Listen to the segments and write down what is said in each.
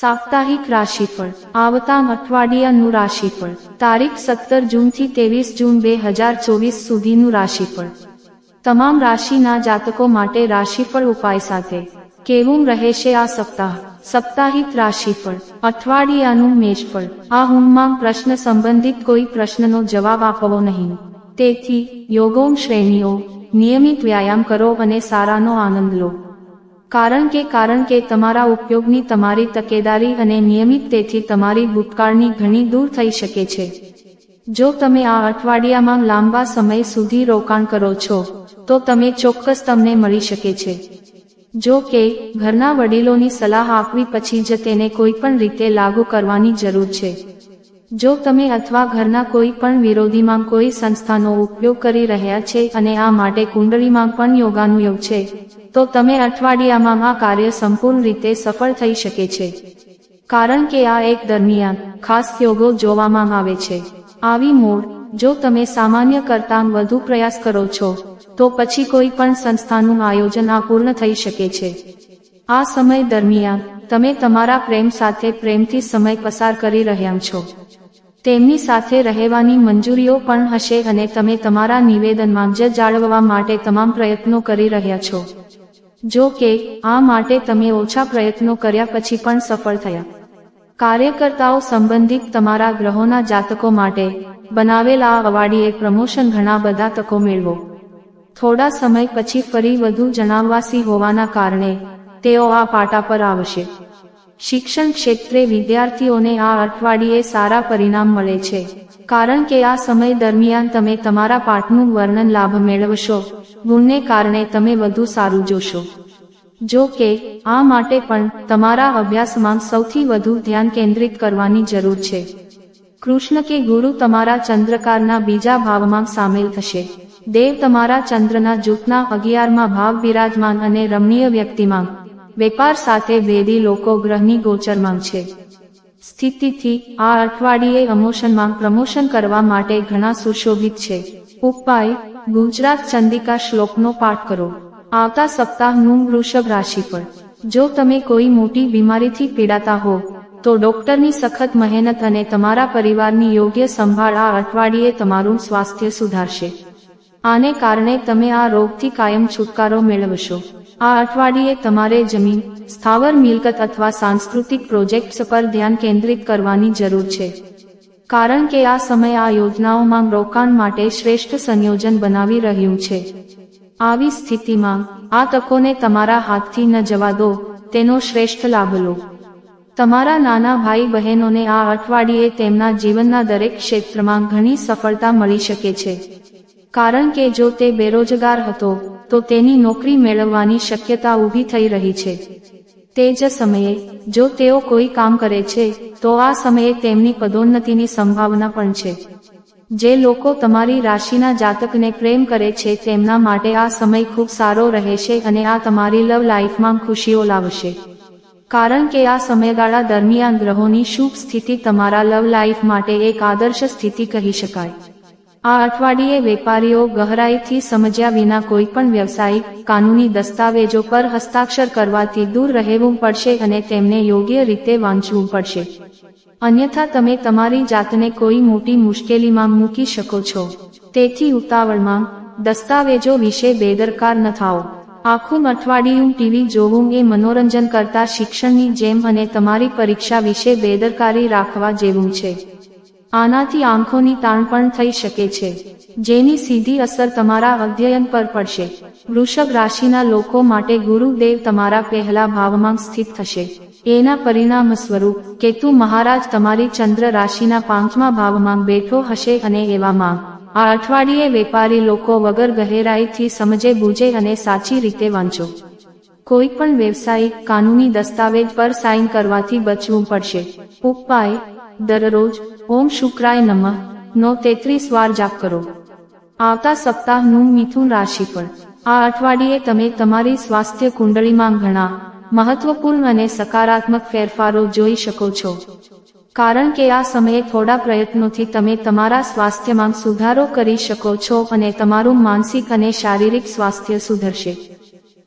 સાપ્તાહિક રાશિફળ, આવતા અઠવાડિયાનું રાશિફળ, તારીખ સત્તર જૂનથી ત્રેવીસ જૂન બે હજાર ચોવીસ સુધીનું રાશિફળ. તમામ રાશિના જાતકો માટે રાશિફળ ઉપાય સાથે. કેવું રહેશે આ સપ્તાહ? સાપ્તાહિક રાશિફળ, અઠવાડિયાનું મેષફળ. આ હુમમાં પ્રશ્ન સંબંધિત કોઈ પ્રશ્નનો જવાબ આપવો નહીં. તેથી, યોગોમ શ્રેણીઓ, નિયમિત વ્યાયામ કરો અને સારાનો આનંદ લો. કારણ કે કારણ કે તમારા ઉપયોગની તમારી તકેદારી અને નિયમિત તેથી તમારી ભૂતકાળની ઘણી દૂર થઈ શકે છે. જો તમે આ અઠવાડિયામાં લાંબા સમય સુધી રોકાણ કરો છો, તો તમે ચોક્કસ તમને મળી શકે છે. જો કે, ઘરના વડીલોની સલાહ આપવી પછી જ તેને કોઈ પણ રીતે લાગુ કરવાની જરૂર છે. જો તમે અથવા ઘરના કોઈ પણ વિરોધીમાં કોઈ સંસ્થાનો ઉપયોગ કરી રહ્યા છે અને આ માટે કુંડળીમાં પણ યોગાનુયોગ છે તો તમે અઠવાડિયામાં આ કાર્ય સંપૂર્ણ રીતે સફળ થઈ શકે છે. કારણ કે આ એક દરમિયાન ખાસ યોગો જોવામાં આવે છે. આવી મોડ જો તમે સામાન્ય કરતાં વધુ પ્રયાસ કરો છો, તો પછી કોઈ પણ સંસ્થાનું આયોજન આ પૂર્ણ થઈ શકે છે. આ સમય દરમિયાન, તમે તમારા પ્રેમ સાથે પ્રેમથી સમય પસાર કરી રહ્યા છો. તેમની સાથે રહેવાની મંજૂરીઓ પણ હશે અને તમે તમારા નિવેદનમાં જ જાળવવા માટે તમામ પ્રયત્નો કરી રહ્યા છો. જો કે, આ માટે તમે ઓછા પ્રયત્નો કર્યા પછી પણ સફળ થયા. કાર્યકર્તાઓ સંબંધિત તમારા ગ્રહોના જાતકો માટે બનાવેલા આ અવાડીએ પ્રમોશન ઘણા બધા તકો મેળવો. થોડા સમય પછી ફરી વધુ જણાવવાસી હોવાના કારણે, તેઓ આ પાટા પર આવશે. શિક્ષણ ક્ષેત્રે વિદ્યાર્થીઓને આ અઠવાડિયે સારા પરિણામ મળે છે. કારણ કે આ સમય દરમિયાન તમે તમારા પાઠનું વર્ણન લાભ મેળવશો. ગુણને કારણે તમે વધુ સારું જોશો. જો કે, આ માટે પણ તમારા અભ્યાસમાં સૌથી વધુ ધ્યાન કેન્દ્રિત કરવાની જરૂર છે. કૃષ્ણ કે ગુરુ તમારા ચંદ્રકારના બીજા ભાવમાં સામેલ થશે. દેવ તમારા ચંદ્રના જૂથના અગિયારમાં ભાવ બિરાજમાન અને રમણીય વ્યક્તિમાં વેપાર સાથે વેદી લોકો ગ્રહની ગોચરમાં છે. સ્થિતિથી આ અઠવાડિયે અમોશનમાં પ્રમોશન કરવા માટે ઘણા સુશોભિત છે. ઉપાય, ગુજરાત ચંદિકા શ્લોકનો પાઠ કરો. આવતા સપ્તાહનું વૃષભ રાશિ પર. જો તમે કોઈ મોટી બીમારીથી પીડાતા હો, તો ડોક્ટરની સખત મહેનત અને તમારા પરિવારની યોગ્ય સંભાળ આ અઠવાડિયે તમારું સ્વાસ્થ્ય સુધારશે. આને કારણે તમે આ રોગથી કાયમ છુટકારો મેળવશો. આ અઠવાડિયે તમારે જમીન, સ્થાવર મિલકત અથવા સાંસ્કૃતિક પ્રોજેક્ટ્સ પર ધ્યાન કેન્દ્રિત કરવાની જરૂર છે. કારણ કે આ સમય આ યોજનાઓમાં રોકાણ માટે શ્રેષ્ઠ સંયોજન બનાવી રહ્યું છે. આવી સ્થિતિમાં આ તકોને તમારા હાથથી ન જવા દો, તેનો શ્રેષ્ઠ લાભ લો. તમારા નાના ભાઈ બહેનોને આ અઠવાડિયે તેમના જીવનના દરેક ક્ષેત્રમાં ઘણી સફળતા મળી શકે છે. કારણ કે જો તે બેરોજગાર હતો, તો તેની નોકરી મેળવવાની શક્યતા ઊભી થઈ રહી છે. તે જ સમયે, જો તેઓ કોઈ કામ કરે છે, તો આ સમયે તેમની પદોન્નતિની સંભાવના પણ છે. જે લોકો તમારી રાશિના જાતકને પ્રેમ કરે છે, તેમના માટે આ સમય ખૂબ સારો રહેશે અને આ તમારી લવ લાઈફમાં ખુશીઓ લાવશે. કારણ કે આ સમયગાળા દરમિયાન ગ્રહોની શુભ સ્થિતિ તમારા લવ લાઈફ માટે એક આદર્શ સ્થિતિ કહી શકાય. આ અઠવાડિયે વેપારીઓ ગહરાઈથી સમજ્યા વિના કોઈ પણ વ્યવસાયિક, કાનૂની દસ્તાવેજો પર હસ્તાક્ષર કરવાથી દૂર રહેવું પડશે અને તેમને યોગ્ય રીતે વાંચવું પડશે. અન્યથા તમે તમારી જાતને કોઈ મોટી મુશ્કેલીમાં મૂકી શકો છો. તેથી ઉતાવળમાં, દસ્તાવેજો વિશે બેદરકાર ન થાઓ. આખું અઠવાડિયું ટીવી જોવું એ મનોરંજન કરતા શિક્ષણની જેમ અને તમારી પરીક્ષા વિશે બેદરકારી રાખવા જેવું છે. આનાથી આંખોની તાણ પણ થઈ શકે છે, જેની સીધી અસર તમારા અધ્યયન પર પડશે. વૃષભ રાશિના લોકો માટે ગુરુદેવ તમારા પહેલા ભાવમાં સ્થિત થશે. એના પરિણામ સ્વરૂપ, કેતુ મહારાજ તમારી ચંદ્ર રાશિના પાંચમા ભાવમાં બેઠો હશે અને એવામાં, આ અઠવાડિયે વેપારી લોકો વગર ગહેરાઈથી સમજે, બુજે અને સાચી રીતે વાંચો. કોઈ પણ વ્યવસાયિક કાનૂની દસ્તાવેજ પર સાઇન કરવાથી બચવું પડશે. ઉપાય દરરોજ ઓમ શુક્રાય નમઃ નો તેત્રીસ વાર જાપ કરો. આવતા સપ્તાહનું મિથુન રાશિ આ અઠવાડિયે તમે તમારી સ્વાસ્થ્ય કુંડળીમાં ઘણા મહત્વપૂર્ણ અને સકારાત્મક ફેરફારો જોઈ શકો છો. કારણ કે આ સમયે થોડા પ્રયત્નોથી તમે તમારા સ્વાસ્થ્યમાં સુધારો કરી શકો છો અને તમારું માનસિક અને શારીરિક સ્વાસ્થ્ય સુધરશે.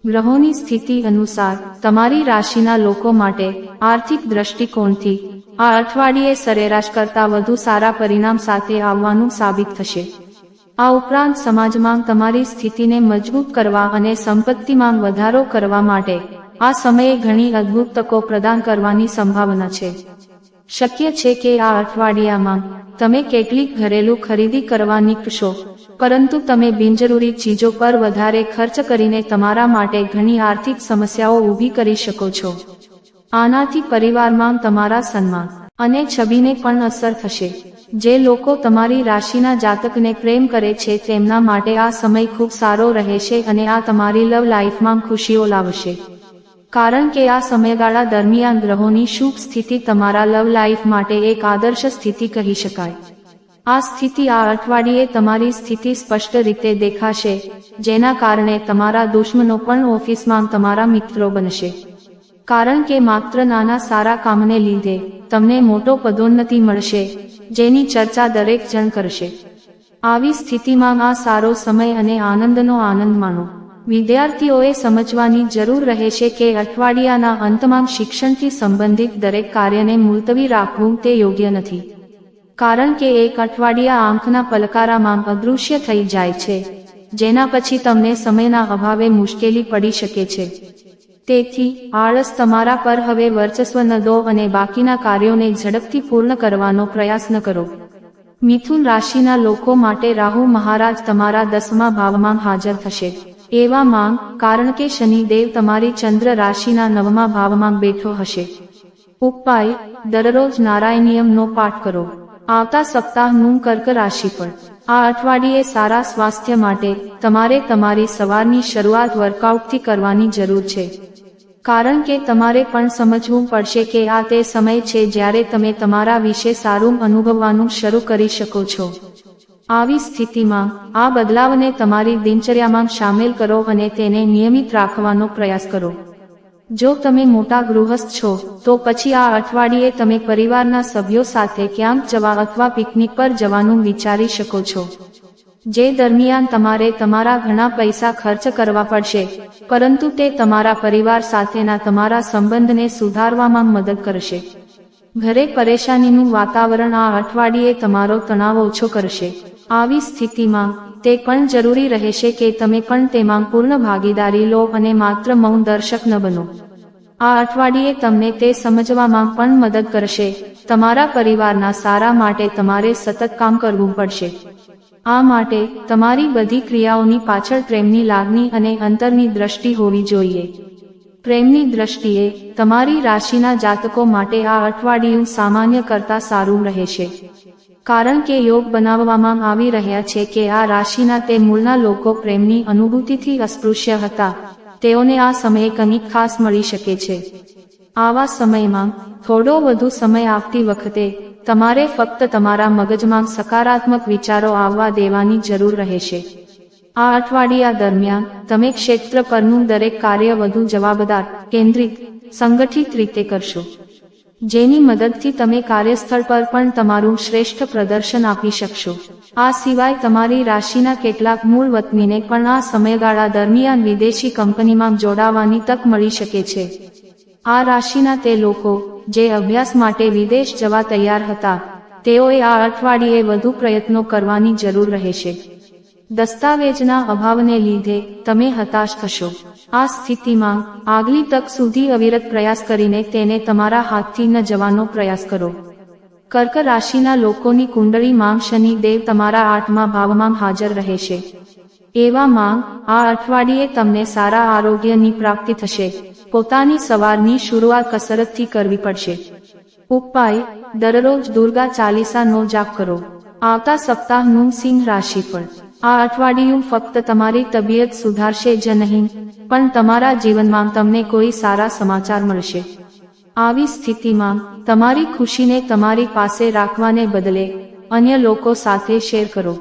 ગ્રહોની સ્થિતિ અનુસાર તમારી રાશિના લોકો માટે આર્થિક દ્રષ્ટિકોણથી આ અઠવાડિયે સરેરાશ કરતાં વધુ સારા પરિણામ સાથે આવવાનું સાબિત થશે. આ ઉપરાંત સમાજમાં તમારી સ્થિતિને મજબૂત કરવા અને સંપત્તિમાં વધારો કરવા માટે આ સમયે ઘણી અદ્ભુત તકો પ્રદાન કરવાની સંભાવના છે. શક્ય છે કે આ અઠવાડિયામાં તમે કેટલીક ઘરેલું ખરીદી કરવા નીકળશો, પરંતુ તમે બિનજરૂરી ચીજો પર વધારે ખર્ચ કરીને તમારા માટે ઘણી આર્થિક સમસ્યાઓ ઊભી કરી શકો છો. આનાથી પરિવારમાં તમારા સન્માન અને છબીને પણ અસર થશે. જે લોકો તમારી રાશિના જાતકને પ્રેમ કરે છે, તેમના માટે આ સમય ખૂબ સારો રહેશે અને આ તમારી લવ લાઈફમાં ખુશીઓ લાવશે. કારણ કે આ સમયગાળા દરમિયાન ગ્રહોની શુભ સ્થિતિ તમારા લવ લાઈફ માટે એક આદર્શ સ્થિતિ કહી શકાય. આ સ્થિતિ આ અઠવાડિયે તમારી સ્થિતિ સ્પષ્ટ રીતે દેખાશે, જેના કારણે તમારા દુશ્મનો પણ ઓફિસમાં તમારા મિત્રો બનશે. કારણ કે માત્ર નાના સારા કામને લીધે તમને મોટો પદોન્નતિ મળશે, જેની ચર્ચા દરેક જણ કરશે. આવી સ્થિતિમાં આ સારો સમય અને આનંદનો આનંદ માણો. વિદ્યાર્થીઓએ સમજવાની જરૂર રહેશે કે અઠવાડિયાના અંતમાં શિક્ષણથી સંબંધિત દરેક કાર્યને મુલતવી રાખવું તે યોગ્ય નથી. કારણ કે એક અઠવાડિયા આંખના પલકારામાં અદૃશ્ય થઈ જાય છે, જેના પછી તમને સમયના અભાવે મુશ્કેલી પડી શકે છે. તેથી, આળસ તમારા પર હવે વર્ચસ્વ ન દો અને બાકીના કાર્યોને ઝડપથી પૂર્ણ કરવાનો પ્રયાસ ન કરો. મિથુન રાશિના લોકો માટે રાહુ મહારાજ તમારા દસમા ભાવમાં હાજર થશે. એવા માંગ, કારણ કે શનિદેવ તમારી ચંદ્ર રાશિના નવમા ભાવમાં બેઠો હશે. ઉપાય, દરરોજ નારાયણિયમનો પાઠ કરો. આવતા સપ્તાહનું કર્ક રાશિ પર. આ અઠવાડિયે સારા સ્વાસ્થ્ય માટે તમારે તમારી સવારની શરૂઆત વર્કઆઉટથી કરવાની જરૂર છે. કારણ કે તમારે પણ સમજવું પડશે કે આ તે સમય છે જ્યારે તમે તમારા વિશે સારું અનુભવવાનું શરૂ કરી શકો છો. આવી સ્થિતિમાં, આ બદલાવને તમારી દિનચર્યામાં સામેલ કરો અને તેને નિયમિત રાખવાનો પ્રયાસ કરો. જો તમે મોટા ગૃહસ્થ છો, તો પછી આ અઠવાડિયે તમે પરિવારના સભ્યો સાથે ક્યાંક જવા અથવા પિકનિક પર જવાનું વિચારી શકો છો. જે દરમિયાન તમારે તમારા ઘણા પૈસા ખર્ચ કરવા પડશે, પરંતુ તે તમારા પરિવાર સાથેના તમારા સંબંધને સુધારવામાં મદદ કરશે. ઘરે પરેશાનીનું વાતાવરણ આ અઠવાડિયે તમારો તણાવ ઓછો કરશે. આવી સ્થિતિમાં, તે પણ જરૂરી રહેશે કે તમે પણ તેમાં પૂર્ણ ભાગીદારી લો અને માત્ર મૌન દર્શક ન બનો. આ અઠવાડિયે તમને તે સમજવામાં પણ મદદ કરશે. તમારા પરિવારના સારા માટે તમારે સતત કામ કરવું પડશે. આ માટે તમારી બધી ક્રિયાઓની પાછળ પ્રેમની લાગણી અને અંતરની દ્રષ્ટિ હોવી જોઈએ. પ્રેમની દ્રષ્ટિએ તમારી રાશિના જાતકો માટે આ અઠવાડિયું સામાન્ય કરતા સારું રહેશે. કારણ કે યોગ બનાવવામાં આવી રહ્યા છે કે આ રાશિના તે મૂળના લોકો પ્રેમની અનુભૂતિથી અસ્પૃશ્ય હતા. તેઓને આ સમયે કંઈક ખાસ મળી શકે છે. આવા સમયમાં થોડો વધુ સમય આપતી વખતે તમારે ફક્ત તમારા મગજમાં સકારાત્મક વિચારો આવવા દેવાની જરૂર રહેશે. આ અઠવાડિયા દરમિયાન તમે ક્ષેત્ર પરનું દરેક કાર્ય વધુ જવાબદાર, કેન્દ્રિત, સંગઠિત રીતે કરશો. જેની મદદથી તમે કાર્યસ્થળ પર પણ તમારું શ્રેષ્ઠ પ્રદર્શન આપી શકશો. આ સિવાય તમારી રાશિના કેટલાક મૂળ વતનીને પણ આ સમયગાળા દરમિયાન વિદેશી કંપનીમાં જોડાવાની તક મળી શકે છે. આ રાશિના તે લોકો, જે અભ્યાસ માટે વિદેશ જવા તૈયાર હતા, તેઓએ આ અઠવાડિયે વધુ પ્રયત્નો કરવાની જરૂર રહેશે. દસ્તાવેજના અભાવને લીધે તમે હતાશ થશો. આ સ્થિતિમાં, આગલી તક સુધી અવિરત પ્રયાસ કરીને તેને તમારા હાથથી ન જવાનો પ્રયાસ કરો. કર્ક રાશિના લોકોની કુંડળી માંગ શનિ દેવ તમારા આઠમા ભાવમાં હાજર રહેશે. એવા માંગ આ અઠવાડિયે તમને સારા આરોગ્યની પ્રાપ્તિ થશે. પોતાની સવારની શરૂઆત કસરતથી કરવી પડશે. ઉપાય, દરરોજ દુર્ગા ચાલીસાનો જાપ કરો. આવતા સપ્તાહનું સિંહ રાશિ પર આ અઠવાડિયું ફક્ત તમારી તબિયત સુધારશે જ નહીં, પણ તમારા જીવનમાં તમને કોઈ સારા સમાચાર મળશે. આવી સ્થિતિમાં, તમારી ખુશીને તમારી પાસે રાખવાને બદલે, અન્ય લોકો સાથે શેર કરો.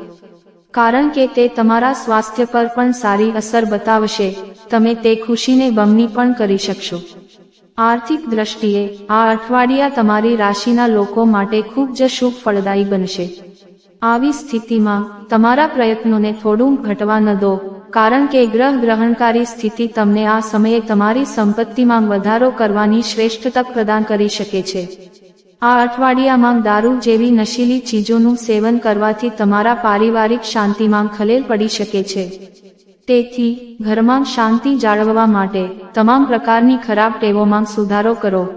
કારણ કે તે તમારા સ્વાસ્થ્ય પર પણ સારી અસર બતાવશે. તમે તે ખુશીને બમણી પણ કરી શકશો. આર્થિક દ્રષ્ટિએ, આ અઠવાડિયા તમારી રાશિના લોકો માટે ખૂબ જ શુભ ફળદાયી બનશે. આવી સ્થિતિમાં, તમારા પ્રયત્નોને થોડું ઘટવા ન દો, કારણ કે ગ્રહ ગ્રહણકારી સ્થિતિ તમને આ સમયે તમારી સંપત્તિમાં વધારો કરવાની શ્રેષ્ઠ તક પ્રદાન કરી શકે છે. આ અઠવાડિયામાં દારૂ જેવી નશીલી ચીજોનું સેવન કરવાથી તમારા પારિવારિક શાંતિમાં ખલેલ પડી શકે છે. તેથી, ઘરમાં શાંતિ જાળવવા માટે તમામ પ્રકારની ખરાબ ટેવોમાં સુધારો કરો.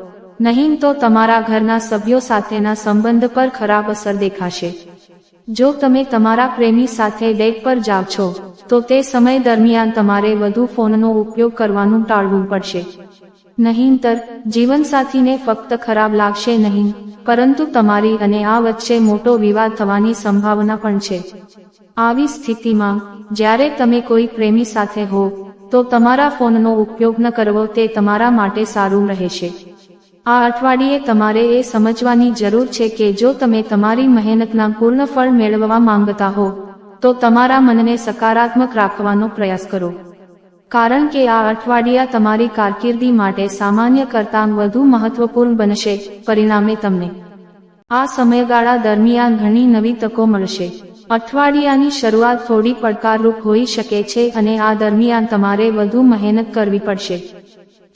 નહીં તો તમારા ઘરના સભ્યો સાથેના સંબંધ પર ખરાબ અસર દેખાશે. જો તમે તમારા પ્રેમી સાથે ડેટ પર જાઓ છો, તો તે સમય દરમિયાન તમારે વધુ ફોનનો ઉપયોગ કરવાનું ટાળવું પડશે. નહીંતર જીવનસાથીને ફક્ત ખરાબ લાગશે નહીં, પરંતુ તમારી અને આ વચ્ચે મોટો વિવાદ થવાની સંભાવના પણ છે. આવી સ્થિતિમાં, જ્યારે તમે કોઈ પ્રેમી સાથે હો, તો તમારા ફોનનો ઉપયોગ ન કરવો તે તમારા માટે સારું રહેશે. આ અઠવાડિયે તમારે એ સમજવાની જરૂર છે કે જો તમે તમારી મહેનતના પૂર્ણ ફળ મેળવવા માંગતા હો, તો તમારા મનને સકારાત્મક રાખવાનો પ્રયાસ કરો. કારણ કે આ અઠવાડિયા તમારી કારકિર્દી માટે સામાન્ય કરતાં વધુ મહત્વપૂર્ણ બનશે, પરિણામે તમને. આ સમયગાળા દરમિયાન ઘણી નવી તકો મળશે. અઠવાડિયાની શરૂઆત થોડી પડકારરૂપ હોઈ શકે છે અને આ દરમિયાન તમારે વધુ મહેનત કરવી પડશે.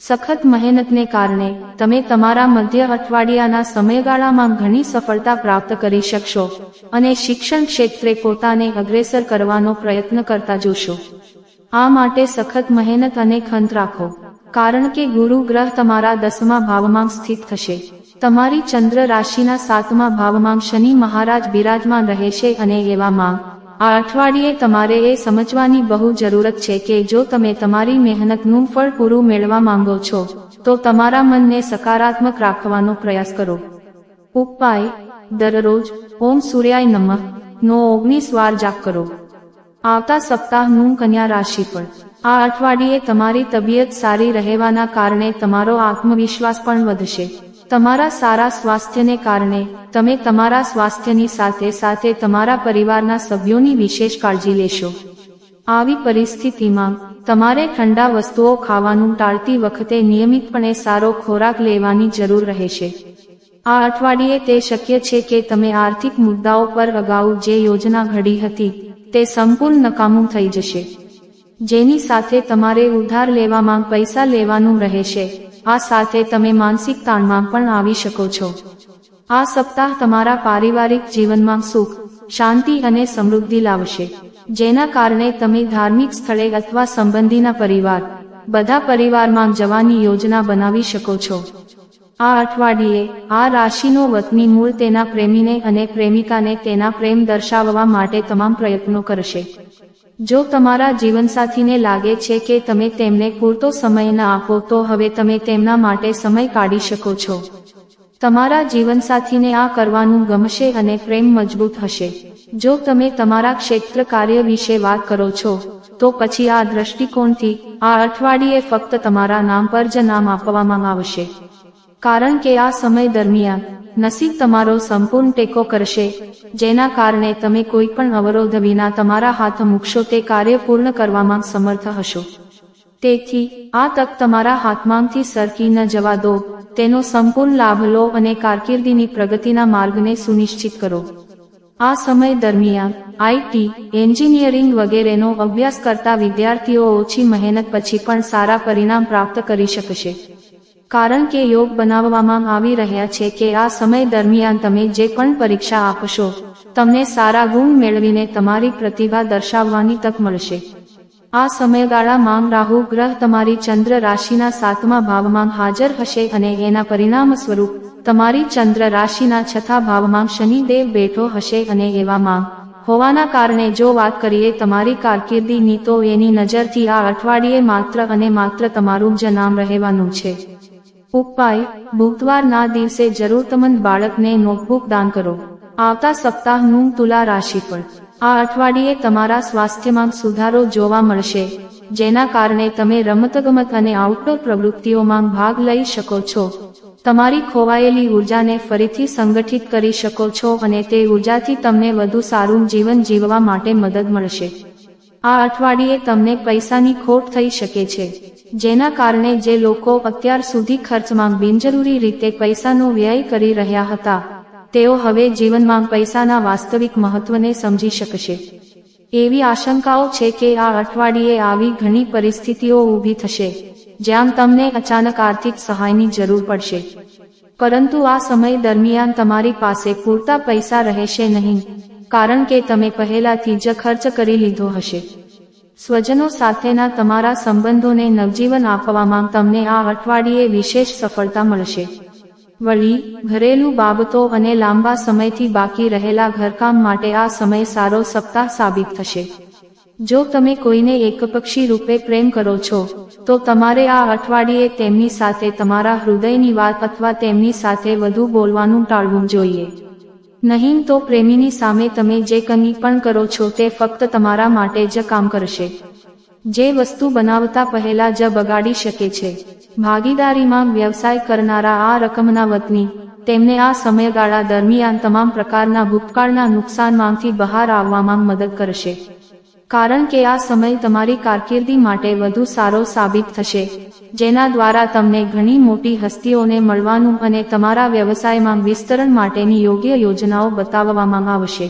સખત મહેનતને કારણે, તમે તમારા મધ્ય અઠવાડિયાના સમયગાળામાં ઘણી સફળતા પ્રાપ્ત કરી શકશો અને શિક્ષણ ક્ષેત્રે પોતાને અગ્રેસર કરવાનો પ્રયત્ન કરતા જોશો. આ માટે સખત મહેનત અને ખંત રાખો, કારણ કે ગુરુ ગ્રહ તમારા દસમા ભાવમાં સ્થિત થશે. તમારી ચંદ્ર રાશિના સાતમા ભાવમાં શનિ મહારાજ બિરાજમાન રહેશે અને એવામાં, આ અઠવાડિયે તમારે એ સમજવાની બહુ જરૂરત છે કે જો તમે તમારી મહેનતનું ફળ પૂરું મેળવા માંગો છો, તો તમારા મનને સકારાત્મક રાખવાનો પ્રયાસ કરો. ઉપાય, દરરોજ, ઓમ સૂર્યાય નમઃ, નો ઓગણીસ વાર જાપ કરો. આવતા સપ્તાહનું કન્યા રાશિ પર. આ અઠવાડિયે તમારી તબિયત સારી રહેવાના કારણે તમારો આત્મવિશ્વાસ પણ વધશે. તમારા સારા સ્વાસ્થ્યને કારણે તમે તમારા સ્વાસ્થ્યની સાથે સાથે તમારા પરિવારના સભ્યોની વિશેષ કાળજી લેશો. આવી પરિસ્થિતિમાં તમારે ઠંડા વસ્તુઓ ખાવાનું ટાળતી વખતે નિયમિતપણે સારો ખોરાક લેવાની જરૂર રહેશે. આ અઠવાડિયે તે શક્ય છે કે તમે આર્થિક મુદ્દાઓ પર અગાઉ જે યોજના ઘડી હતી તે સંપૂર્ણ નકામું થઈ જશે. જેની સાથે તમારે ઉધાર લેવામાં પૈસા લેવાનું રહેશે, આ સાથે તમે માનસિક તાણમાં પણ આવી શકો છો. આ સપ્તાહ તમારા પારિવારિક જીવનમાં સુખ, શાંતિ અને સમૃદ્ધિ લાવશે. જેના કારણે તમે ધાર્મિક સ્થળે અથવા સંબંધીના પરિવાર, બધા પરિવારમાં જવાની યોજના બનાવી શકો છો. આ અઠવાડિયે આ રાશિનો વતની મૂળ તેના પ્રેમીને અને પ્રેમિકાને તેના પ્રેમ દર્શાવવા માટે તમામ પ્રયત્નો કરશે. જો તમારા જીવનસાથીને લાગે છે કે તમે તેમને પૂરતો સમય ન આપો, તો હવે તમે તેમના માટે સમય કાઢી શકો છો. તમારા જીવનસાથીને આ કરવાનું ગમશે અને પ્રેમ મજબૂત હશે. જો તમે તમારા ક્ષેત્ર કાર્ય વિશે વાત કરો છો, તો પછી આ દ્રષ્ટિકોણથી આ અઠવાડિયે ફક્ત તમારા નામ પર જ નામ આપવામાં આવશે. કારણ કે આ સમય દરમિયાન નસીબ તમારો સંપૂર્ણ ટેકો કરશે, જેના કારણે તમે કોઈ પણ અવરોધ વિના તમારા હાથ મૂકશો તે કાર્ય પૂર્ણ કરવામાં સમર્થ હશો. તેથી, આ તક તમારા હાથમાંથી સરકી ન જવા દો, તેનો સંપૂર્ણ લાભ લો અને કારકિર્દીની પ્રગતિના માર્ગને સુનિશ્ચિત કરો. આ સમય દરમિયાન આઈટી એન્જિનિયરિંગ વગેરેનો અભ્યાસ કરતા વિદ્યાર્થીઓ ઓછી મહેનત પછી પણ સારા પરિણામ પ્રાપ્ત કરી શકશે. કારણ કે યોગ બનાવવામાં આવી રહ્યા છે કે આ સમય દરમિયાન તમે જે પણ પરીક્ષા આપશો, તમને સારા ગુણ મેળવીને તમારી પ્રતિભા દર્શાવવાની તક મળશે. આ સમયગાળામાં રાહુ ગ્રહ તમારી ચંદ્ર રાશિના સાતમા ભાવમાં હાજર હશે અને એના પરિણામ સ્વરૂપ તમારી ચંદ્ર રાશિના છઠ્ઠા ભાવમાં શનિદેવ બેઠો હશે અને એવામાં હોવાના કારણે જો વાત કરીએ તમારી કારકિર્દીની તો એની નજરથી આ અઠવાડિયે માત્ર અને માત્ર તમારું જ નામ રહેવાનું છે. ઉપાય બુધવારના દિવસે જરૂરતમંદ બાળકને નોટબુક દાન કરો. આવતા સપ્તાહનું તુલા રાશિ પર આ અઠવાડિયે તમારા સ્વાસ્થ્યમાં સુધારો જોવા મળશે, જેના કારણે તમે રમતગમત અને આઉટડોર પ્રવૃત્તિઓમાં ભાગ લઈ શકો છો. તમારી ખોવાયેલી ઉર્જાને ફરીથી સંગઠિત કરી શકો છો અને તે ઉર્જાથી તમને વધુ સારું જીવન જીવવા માટે મદદ મળશે. આ અઠવાડિયે તમને પૈસાની ખોટ થઈ શકે છે. જેના કારણે જે લોકો અત્યાર સુધી ખર્ચમાં બિનજરૂરી રીતે પૈસાનો વ્યય કરી રહ્યા હતા, તેઓ હવે જીવનમાં પૈસાના વાસ્તવિક મહત્વને સમજી શકશે. એવી આશંકાઓ છે કે આ અઠવાડિયે આવી ઘણી પરિસ્થિતિઓ ઊભી થશે, જ્યાં તમને અચાનક આર્થિક સહાયની જરૂર પડશે. પરંતુ આ સમય દરમિયાન તમારી પાસે પૂરતા પૈસા રહેશે નહીં. કારણ કે તમે પહેલાથી જ ખર્ચ કરી લીધો હશે. સ્વજનો સાથેના તમારા સંબંધોને નવજીવન આપવામાં તમને આ અઠવાડિયે વિશેષ સફળતા મળશે. વળી, ઘરેલું બાબતો અને લાંબા સમયથી બાકી રહેલા ઘરકામ માટે આ સમય સારો સપ્તાહ સાબિત થશે. જો તમે કોઈને એકપક્ષી રૂપે પ્રેમ કરો છો, તો તમારે આ અઠવાડિયે તેમની સાથે તમારા હૃદયની વાત અથવા તેમની સાથે વધુ બોલવાનું ટાળવું જોઈએ. નહીં તો પ્રેમીની સામે તમે જે કંઈ પણ કરો છો તે ફક્ત તમારા માટે જ કામ કરશે. જે વસ્તુ બનાવતા પહેલા જ બગાડી શકે છે. ભાગીદારીમાં વ્યવસાય કરનારા આ રકમના વતની, તેમને આ સમયગાળા દરમિયાન તમામ પ્રકારના ભૂતકાળના નુકસાનમાંથી બહાર આવવામાં મદદ કરશે. કારણ કે આ સમય તમારી કારકિર્દી માટે વધુ સારો સાબિત થશે, જેના દ્વારા તમને ઘણી મોટી હસ્તીઓને મળવાનું અને તમારા વ્યવસાયમાં વિસ્તરણ માટેની યોગ્ય યોજનાઓ બતાવવામાં આવશે.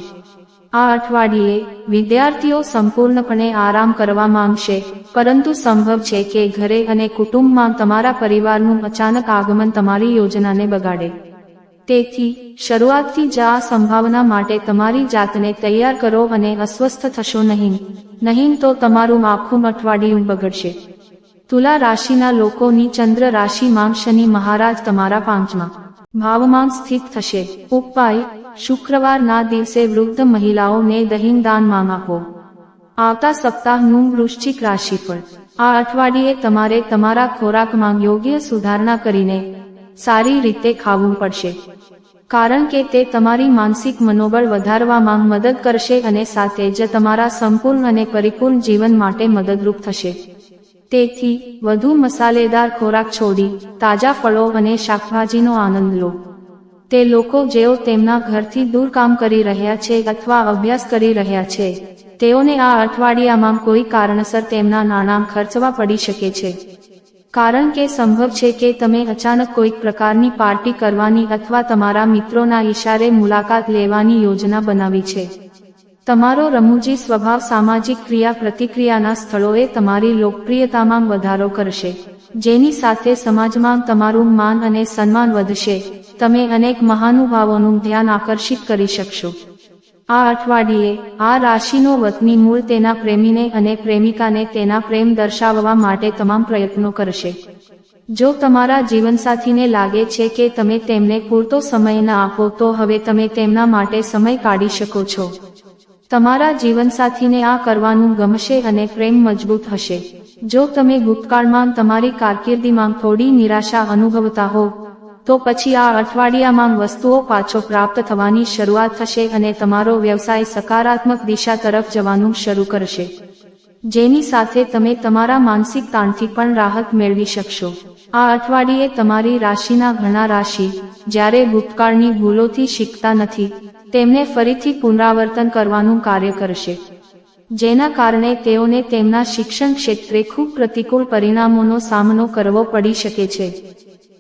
આ અઠવાડિયે વિદ્યાર્થીઓ સંપૂર્ણપણે આરામ કરવા માંગશે, પરંતુ સંભવ છે કે ઘરે અને કુટુંબમાં તમારા પરિવારનું અચાનક આગમન તમારી યોજનાને બગાડે. તેથી, શરૂઆતથી જ આ સંભાવના માટે તમારી જાતને તૈયાર કરો અને અસ્વસ્થ થશો નહીં. નહીં તો તમારું આખું અઠવાડિયું બગડશે. તુલા રાશિના લોકોની ચંદ્ર રાશિમાં શનિ મહારાજ તમારા પાંચમા ભાવમાં સ્થિત થશે. ઉપાય, શુક્રવારના દિવસે વૃદ્ધ મહિલાઓને દહીં દાનમાં આપો. આવતા સપ્તાહનું વૃશ્ચિક રાશિ પર આ અઠવાડિયે તમારે તમારા ખોરાકમાં યોગ્ય સુધારણા કરીને સારી રીતે ખાવું પડશે. કારણ કે તે તમારી માનસિક મનોબળ વધારવામાં મદદ કરશે અને સાથે જ તમારા સંપૂર્ણ અને પરિપૂર્ણ જીવન માટે મદદરૂપ થશે. તેથી, વધુ મસાલેદાર ખોરાક છોડી, તાજા ફળો અને શાકભાજીનો આનંદ લો. તે લોકો જેઓ તેમના ઘરથી દૂર કામ કરી રહ્યા છે અથવા અભ્યાસ કરી રહ્યા છે, તેઓને આ અઠવાડિયામાં કોઈ કારણસર તેમના નાણાં ખર્ચવા પડી શકે છે. કારણ કે સંભવ છે કે તમે અચાનક કોઈક પ્રકારની પાર્ટી કરવાની અથવા તમારા મિત્રોના ઇશારે મુલાકાત લેવાની યોજના બનાવી છે. તમારો રમૂજી સ્વભાવ સામાજિક ક્રિયા પ્રતિક્રિયાના સ્થળોએ તમારી લોકપ્રિયતામાં વધારો કરશે. જેની સાથે સમાજમાં તમારું માન અને સન્માન વધશે. તમે અનેક મહાનુભાવોનું ધ્યાન આકર્ષિત કરી શકશો. આ અઠવાડિયે આ રાશિનો વતની મૂળ તેના પ્રેમીને અને પ્રેમિકાને તેના પ્રેમ દર્શાવવા માટે તમામ પ્રયત્નો કરશે. જો તમારા જીવનસાથીને લાગે છે કે તમે તેમને પૂરતો સમય ન આપો, તો હવે તમે તેમના માટે સમય કાઢી શકો છો. તમારા જીવનસાથીને આ કરવાનું ગમશે અને પ્રેમ મજબૂત હશે. જો તમે ભૂતકાળમાં તમારી કારકિર્દીમાં થોડી નિરાશા અનુભવતા હો તો પછી આ અઠવાડિયામાં વસ્તુઓ પાછો પ્રાપ્ત થવાની શરૂઆત થશે અને તમારો વ્યવસાય સકારાત્મક દિશા તરફ જવાનું શરૂ કરશે. જેની સાથે તમે તમારા માનસિક તાણથી પણ રાહત મેળવી શકશો. આ અઠવાડિયે તમારી રાશિના ઘણા રાશિ, જ્યારે ભૂતકાળની ભૂલોથી શીખતા નથી, તેમને ફરીથી પુનરાવર્તન કરવાનું કાર્ય કરશે. જેના કારણે તેઓને તેમના શિક્ષણ ક્ષેત્રે ખૂબ પ્રતિકૂળ પરિણામોનો સામનો કરવો પડી શકે છે.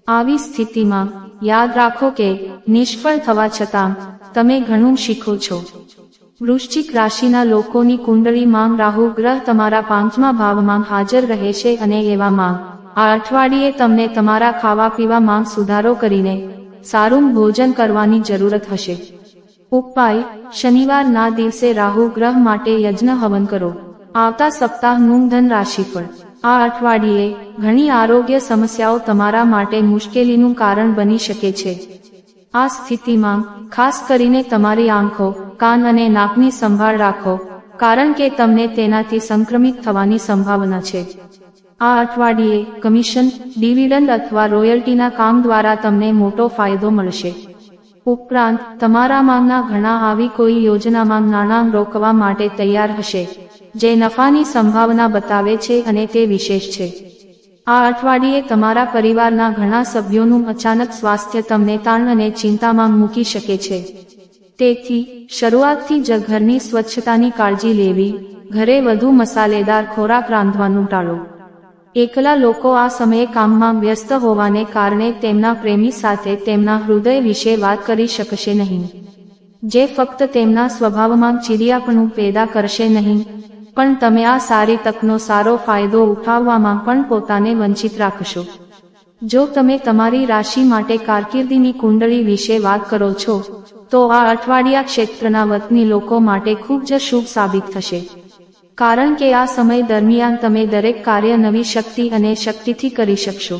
આવી સ્થિતિમાં યાદ રાખો કે નિષ્ફળ થવા છતાં તમે ઘણું શીખો છો. વૃશ્ચિક રાશિના લોકોની કુંડળી માંગ રાહુ ગ્રહ તમારા પાંચમા ભાવમાં હાજર રહેશે અને એવામાં આ અઠવાડિયે તમને તમારા ખાવા પીવામાં સુધારો કરીને સારું ભોજન કરવાની જરૂરત હશે. ઉપાય, શનિવારના દિવસે રાહુ ગ્રહ માટે યજ્ઞ હવન કરો. આવતા સપ્તાહનું ધન રાશિફળ આ અઠવાડિયે ઘણી આરોગ્ય સમસ્યાઓ તમારા માટે મુશ્કેલીનું કારણ બની શકે છે. આ સ્થિતિમાં, ખાસ કરીને તમારી આંખો, કાન અને નાકની સંભાળ રાખો, કારણ કે તમને તેનાથી સંક્રમિત થવાની સંભાવના છે. આ અઠવાડિયે કમિશન, ડિવિડન્ડ અથવા રોયલ્ટીના કામ દ્વારા તમને મોટો ફાયદો મળશે. ઉપરાંત, તમારા માંગના ઘણા આવી કોઈ યોજનામાં નાણાં રોકવા માટે તૈયાર હશે. જે નફાની સંભાવના બતાવે છે અને તે વિશેષ છે. આ અઠવાડિયે તમારા પરિવારના ઘણા સભ્યોનું અચાનક સ્વાસ્થ્ય તમને તાણ અને ચિંતામાં મૂકી શકે છે. તેથી, શરૂઆતથી જ ઘરની સ્વચ્છતાની કાળજી લેવી, ઘરે વધુ મસાલેદાર ખોરાક રાંધવાનું ટાળો. એકલા લોકો આ સમયે કામમાં વ્યસ્ત હોવાને કારણે તેમના પ્રેમી સાથે તેમના હૃદય વિશે વાત કરી શકશે નહીં. જે ફક્ત તેમના સ્વભાવમાં ચીડિયાપણું પેદા કરશે નહીં પણ તમે આ સારી તકનો સારો ફાયદો ઉઠાવવામાં પણ પોતાને વંચિત રાખશો. જો તમે તમારી રાશિ માટે કારકિર્દીની કુંડળી વિશે વાત કરો છો, તો આ અઠવાડિયા ક્ષેત્રના વતની લોકો માટે ખૂબ જ શુભ સાબિત થશે. કારણ કે આ સમય દરમિયાન તમે દરેક કાર્ય નવી શક્તિ અને શક્તિથી કરી શકશો.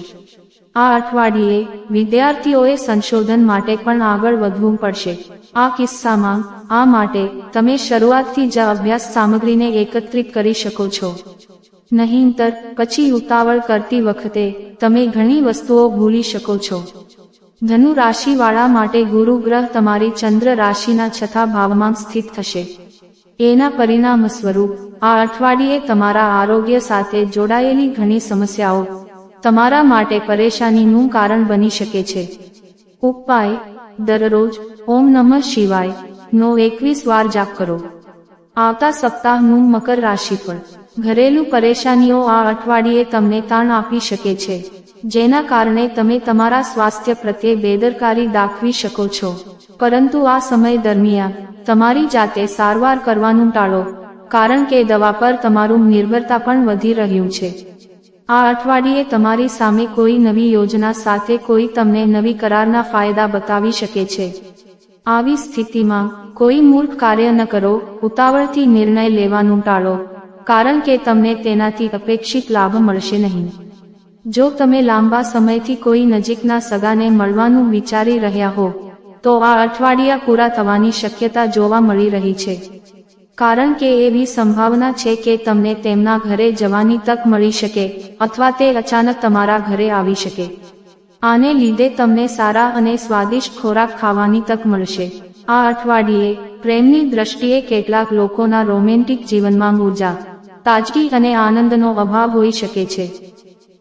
આ અઠવાડિયે વિદ્યાર્થીઓએ સંશોધન માટે પણ આગળ વધવું પડશે. આ કિસ્સામાં, આ માટે તમે શરૂઆતથી જ અભ્યાસ સામગ્રીને એકત્રિત કરી શકો છો. નહીંતર, પછી ઉતાવળ કરતી વખતે, તમે ઘણી વસ્તુઓ ભૂલી શકો છો. ધનુ રાશિવાળા માટે ગુરુ ગ્રહ તમારી ચંદ્ર રાશિના છઠ્ઠા ભાવમાં સ્થિત થશે. એના પરિણામ સ્વરૂપ, આ અઠવાડિયે તમારા આરોગ્ય સાથે જોડાયેલી ઘણી સમસ્યાઓ તમારા માટે પરેશાનીનું કારણ બની શકે છે. ઉપાય દરરોજ ઓમ નમઃ શિવાય નો એકવીસ વાર જાપ કરો. આવતા સપ્તાહનું મકર રાશિફળ ઘરેલું પરેશાનીઓ આ અઠવાડિયે તમને તાણ આપી શકે છે. જેના કારણે તમે તમારા સ્વાસ્થ્ય પ્રત્યે બેદરકારી દાખવી શકો છો. પરંતુ આ સમય દરમિયાન તમારી જાતે સારવાર કરવાનું ટાળો. કારણ કે દવા પર તમારું નિર્ભરતા પણ વધી રહ્યું છે. આ અઠવાડિયે તમારી સામે કોઈ નવી યોજના સાથે કોઈ તમને નવી કરારના ફાયદા બતાવી શકે છે. આવી સ્થિતિમાં કોઈ મૂર્ખ કાર્ય ન કરો, ઉતાવળથી નિર્ણય લેવાનું ટાળો, કારણ કે તમને તેનાથી અપેક્ષિત લાભ મળશે નહીં. જો તમે લાંબા સમયથી કોઈ નજીકના સગાને મળવાનું વિચારી રહ્યા હો, તો આ અઠવાડિયા પૂરા થવાની શક્યતા જોવા મળી રહી છે. કારણ કે એવી સંભાવના છે કે તમને તેમના ઘરે જવાની તક મળી શકે, અથવા તે અચાનક તમારા ઘરે આવી શકે. આને લીધે તમને સારા અને સ્વાદિષ્ટ ખોરાક ખાવાની તક મળશે. આ અઠવાડિયે, પ્રેમની દ્રષ્ટિએ કેટલાક લોકોના રોમેન્ટિક જીવનમાં ઊર્જા, તાજગી અને આનંદનો અભાવ હોઈ શકે છે.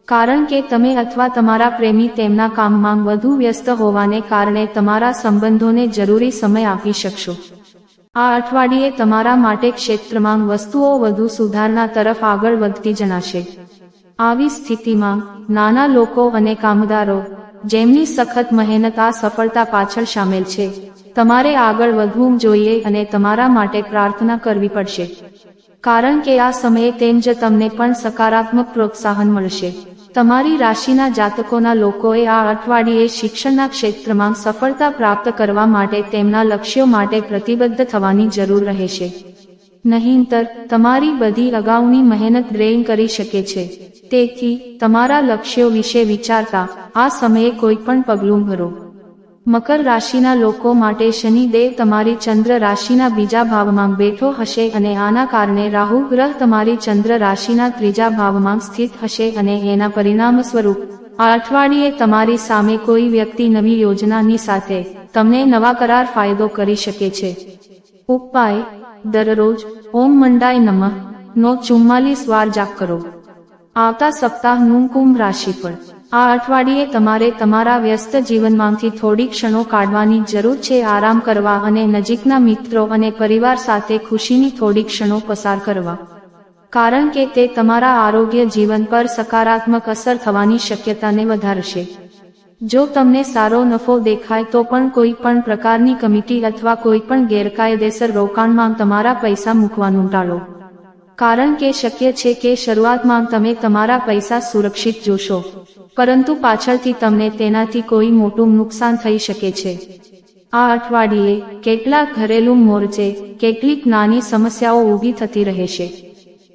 કારણ કે તમે અથવા તમારા પ્રેમી તેમના કામમાં વધુ વ્યસ્ત હોવાને કારણે તમારા સંબંધોને જરૂરી સમય આપી શકશો. આ અઠવાડિયે તમારા માટે ક્ષેત્રમાં વસ્તુઓ વધુ સુધારણા તરફ આગળ વધતી જણાશે. આવી સ્થિતિમાં નાના લોકો અને કામદારો, જેમની સખત મહેનત આ સફળતા પાછળ સામેલ છે, તમારે આગળ વધવું જોઈએ અને તમારા માટે પ્રાર્થના કરવી પડશે. કારણ કે આ સમયે તેમ જ તમને પણ સકારાત્મક પ્રોત્સાહન મળશે. તમારી રાશિના જાતકોના લોકોએ આ અઠવાડિયે શિક્ષણના ક્ષેત્રમાં સફળતા પ્રાપ્ત કરવા માટે તેમના લક્ષ્યો માટે પ્રતિબદ્ધ થવાની જરૂર રહેશે. નહીંતર તમારી બધી અગાઉની મહેનત ડ્રેઇન કરી શકે છે. તેથી, તમારા લક્ષ્યો વિશે વિચારતા, આ સમયે કોઈ પણ પગલું ભરો. મકર રાશિના લોકો માટે શનિદેવ તમારી ચંદ્ર રાશિના બીજા ભાવમાં બેઠો હશે અને આના કારણે રાહુ ગ્રહ તમારી ચંદ્ર રાશિના ત્રીજા ભાવમાં સ્થિત હશે અને એના પરિણામ સ્વરૂપ આ અઠવાડિયે તમારી સામે કોઈ વ્યક્તિ નવી યોજનાની સાથે તમને નવા કરાર ફાયદો કરી શકે છે. ઉપાય, દરરોજ, ઓમ મંડાય નમઃ, નો ચુમ્માલીસ વાર જાપ કરો. આવતા સપ્તાહનું કુંભ રાશિફળ આ અઠવાડિયે તમારે તમારા વ્યસ્ત જીવનમાંથી થોડી ક્ષણો કાઢવાની જરૂર છે. આરામ કરવા અને નજીકના મિત્રો અને પરિવાર સાથે ખુશીની થોડી ક્ષણો પસાર કરવા. કારણ કે તે તમારા આરોગ્ય જીવન પર સકારાત્મક અસર થવાની શક્યતાને વધારશે. જો તમને સારો નફો દેખાય તો પણ કોઈ પણ પ્રકારની કમિટી અથવા કોઈ પણ ગેરકાયદેસર રોકાણમાં તમારા પૈસા મૂકવાનું ટાળો. કારણ કે શક્ય છે કે શરૂઆતમાં તમે તમારા પૈસા સુરક્ષિત જોશો. પરંતુ પાછળથી તમને તેનાથી કોઈ મોટું નુકસાન થઈ શકે છે. આ અઠવાડિયે કેટલાક ઘરેલું મોરચે કેટલીક નાની સમસ્યાઓ ઊભી થતી રહેશે.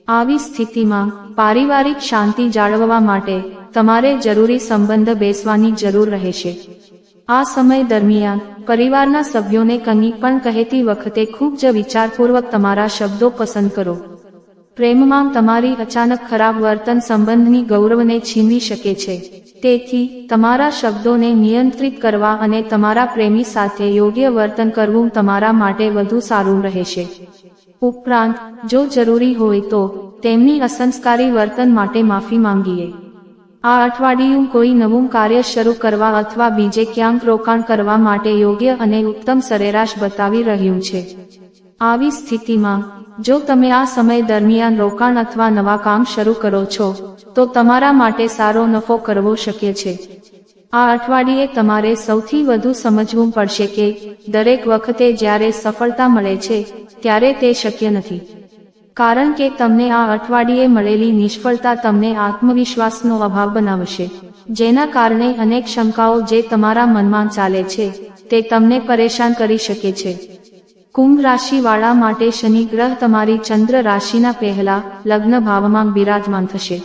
આવી સ્થિતિમાં પારિવારિક શાંતિ જાળવવા માટે તમારે જરૂરી સંબંધ બેસવાની જરૂર રહેશે. આ સમય દરમિયાન પરિવારના સભ્યોને કંઈ પણ કહેતી વખતે ખૂબ જ વિચારપૂર્વક તમારા શબ્દો પસંદ કરો. પ્રેમમાં તમારી અચાનક ખરાબ વર્તન સંબંધની ગૌરવને છીનવી શકે છે. તેથી, તમારા શબ્દોને નિયંત્રિત કરવા અને તમારા પ્રેમી સાથે યોગ્ય વર્તન કરવું તમારા માટે વધુ સારું રહેશે. ઉપરાંત, જો જરૂરી હોય તો, તેમની અસંસ્કારી વર્તન માટે માફી માંગીએ. આ અઠવાડિયું કોઈ નવું કાર્ય શરૂ કરવા અથવા બીજે ક્યાંક રોકાણ કરવા માટે યોગ્ય અને ઉત્તમ સરેરાશ બતાવી રહ્યું છે. આવી સ્થિતિમાં જો તમે આ સમય દરમિયાન રોકાણ અથવા નવા કામ શરૂ કરો છો, તો તમારા માટે સારો નફો કરવો શક્ય છે. આ અઠવાડિયે તમારે સૌથી વધુ સમજવું પડશે કે, દરેક વખતે જ્યારે સફળતા મળે છે, ત્યારે તે શક્ય નથી. કારણ કે તમને આ અઠવાડિયે મળેલી નિષ્ફળતા તમને આત્મવિશ્વાસનો અભાવ બનાવશે, જેના કારણે અનેક શંકાઓ જે તમારા મનમાં ચાલે છે, તે તમને પરેશાન કરી શકે છે. કુંભ રાશિવાળા માટે શનિ ગ્રહ તમારી ચંદ્ર રાશિના પહેલા લગ્ન ભાવમાં બિરાજમાન થશે.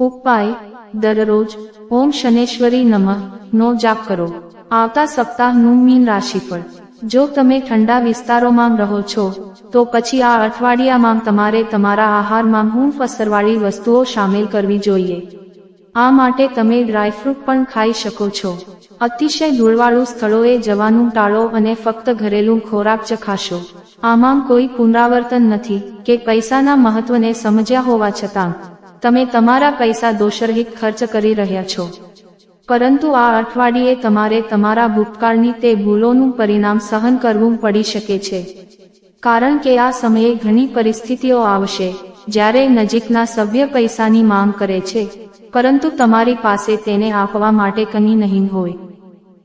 ઉપાય, દરરોજ ઓમ શનેશ્વરી નમઃ, નો જાપ કરો. આવતા સપ્તાહનું મીન રાશિ પર જો તમે ઠંડા વિસ્તારોમાં રહો છો, તો પછી આ અઠવાડિયામાં તમારે તમારા આહારમાં હૂંફ અસરવાળી વસ્તુઓ સામેલ કરવી જોઈએ. આ માટે તમે ડ્રાયફ્રૂટ પણ ખાઈ શકો છો. અતિશય ધૂળવાળું સ્થળોએ જવાનું ટાળો અને ફક્ત ઘરેલું ખોરાક ચખાશો. આમાં કોઈ પુનરાવર્તન નથી કે પૈસાના મહત્વને સમજ્યા હોવા છતાં. તમે તમારા પૈસા દોષરહિત ખર્ચ કરી રહ્યા છો. પરંતુ આ અઠવાડિયે તમારે તમારા ભૂતકાળની તે ભૂલોનું પરિણામ સહન કરવું પડી શકે છે. કારણ કે આ સમયે ઘણી પરિસ્થિતિઓ આવશે, જ્યારે નજીકના સભ્ય પૈસાની માંગ કરે છે. પરંતુ તમારી પાસે તેને આપવા માટે કંઈ નહીં હોય.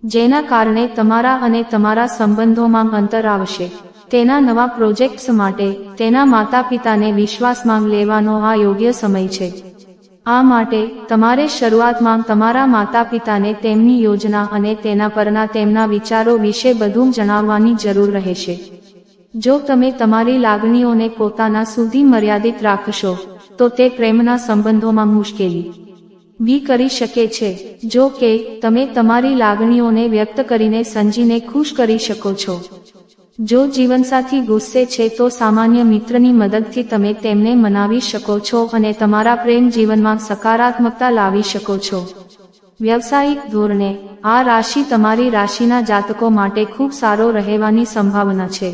જેના કારણે તમારા અને તમારા સંબંધોમાં અંતર આવશે. તેના નવા પ્રોજેક્ટ્સ માટે તેના માતા પિતાને વિશ્વાસમાં લેવાનો આ યોગ્ય સમય છે. આ માટે તમારે શરૂઆતમાં તમારા માતા પિતાને તેમની યોજના અને તેના પરના તેમના વિચારો વિશે બધું જણાવવાની જરૂર રહેશે. જો તમે તમારી લાગણીઓને પોતાના સુધી મર્યાદિત રાખશો, તો તે પ્રેમના સંબંધોમાં મુશ્કેલી. બી કરી શકે છે, જો કે, તમે તમારી લાગણીઓને વ્યક્ત કરીને સંજીને ખુશ કરી શકો છો. જો જીવનસાથી ગુસ્સે છે તો સામાન્ય મિત્રની મદદથી તમે તેમને મનાવી શકો છો અને તમારા પ્રેમ જીવનમાં સકારાત્મકતા લાવી શકો છો. વ્યવસાયિક ધોરણે, આ રાશિ તમારી રાશિના જાતકો માટે ખૂબ સારો રહેવાની સંભાવના છે.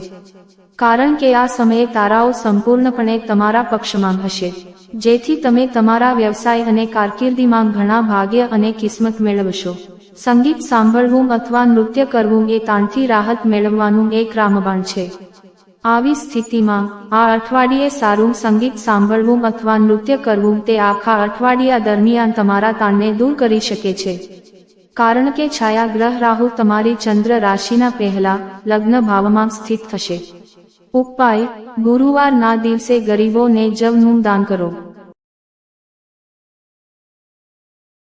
કારણ કે આ સમયે તારાઓ સંપૂર્ણપણે તમારા પક્ષમાં હશે. જેથી તમે તમારા વ્યવસાય અને કારકિર્દીમાં ઘણા ભાગ્ય અને કિસ્મત મેળવશો. સંગીત સાંભળવું અથવા નૃત્ય કરવું એ તાણથી રાહત મેળવવાનું એક રામબાણ છે. આવી સ્થિતિમાં, આ અઠવાડિયે સારું સંગીત સાંભળવું અથવા નૃત્ય કરવું તે આખા અઠવાડિયા દરમિયાન તમારા તાણને દૂર કરી શકે છે. કારણ કે છાયા ગ્રહ રાહુ તમારી ચંદ્ર રાશિના પહેલા લગ્ન ભાવમાં સ્થિત થશે. ઉપાય ગુરુવારના દિવસે ગરીબોને જવનું દાન કરો.